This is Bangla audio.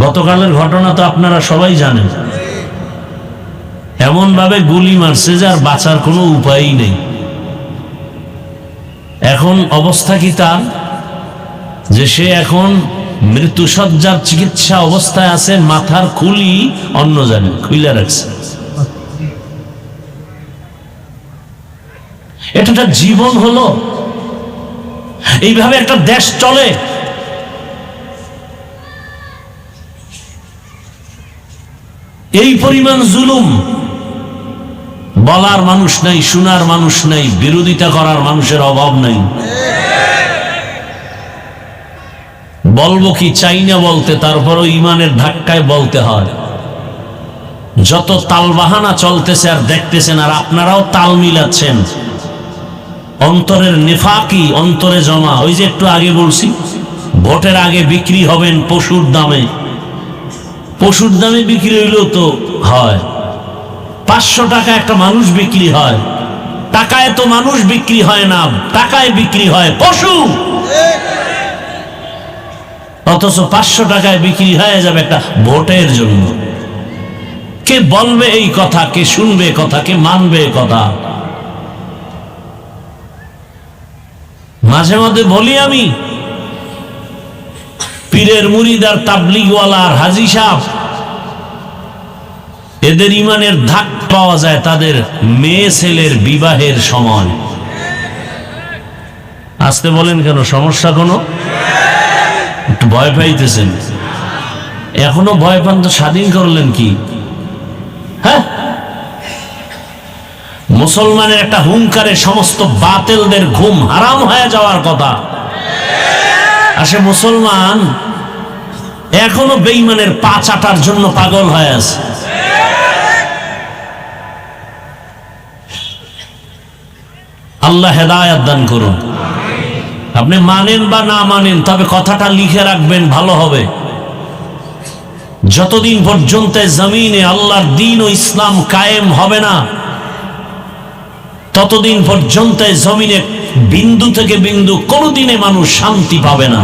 গতকালের ঘটনা তো আপনারা সবাই জানেন। এমন ভাবে গুলি মারছে যে আর বাঁচার কোনো উপায়ই নেই। এখন অবস্থা কি তার? যে সে এখন মৃত্যুসজ্জার চিকিৎসা অবস্থায় আছে, মাথার খুলি অন্য জানে খুইলা রাখছে। এটা জীবন হলো। এইভাবে একটা দেশ চলে। এই পরিমাণ জুলুম। বলার মানুষ নাই, শোনার মানুষ নাই, বিরোধিতা করার মানুষের অভাব নাই। বলব কি, চাই না বলতে, তারপরও ইমানের ধাক্কায় বলতে হয়। যত তালবাহানা চলতেছে আর দেখতেছেন, আর আপনারাও তাল মিলাচ্ছেন। অন্তরের নেফাকি, অন্তরে জমা। ওই যে একটু আগে বলছি, ভোটের আগে বিক্রি হবেন পশুর দামে। পশুর দামে বিক্রি হইলেও তো হয়। পাঁচশো টাকা একটা মানুষ বিক্রি হয়। টাকায় তো মানুষ বিক্রি হয় না, টাকায় বিক্রি হয় পশু। অথচ পাঁচশো টাকায় বিক্রি হয়ে যাবে একটা ভোটের জন্য। কে বলবে এই কথা, কে শুনবে কথা, কে মানবে কথা? মাঝে মাঝে বলি আমি পীরের মুরিদার তাবলিগওয়ালা আর হাজি সাহ এদের ইমানের ধাক পাওয়া যায় তাদের মেয়ে ছেলের বিবাহের সময়। আসতে বলেন কেন, সমস্যা কোনো? একটু ভয় পাইতেছেন। এখনও ভয় পান তো স্বাধীন করলেন কি? হ্যাঁ? মুসলমানের একটা হুঙ্কারে সমস্ত বাতেলদের ঘুম হারাম হয়ে যাওয়ার কথা। আসে মুসলমান এখনও বেইমানের পা চাটার জন্য পাগল হয়ে আছে। আল্লাহ হেদায়াত দান করুন। আপনি মানেন বা না মানেন, তবে কথাটা লিখে রাখবেন, ভালো হবে। যতদিন পর্যন্ত জমিনে আল্লাহর দিন ও ইসলাম কায়েম হবে না, ততদিন পর্যন্ত জমিনে বিন্দু থেকে বিন্দু কোনোদিনে মানুষ শান্তি পাবে না।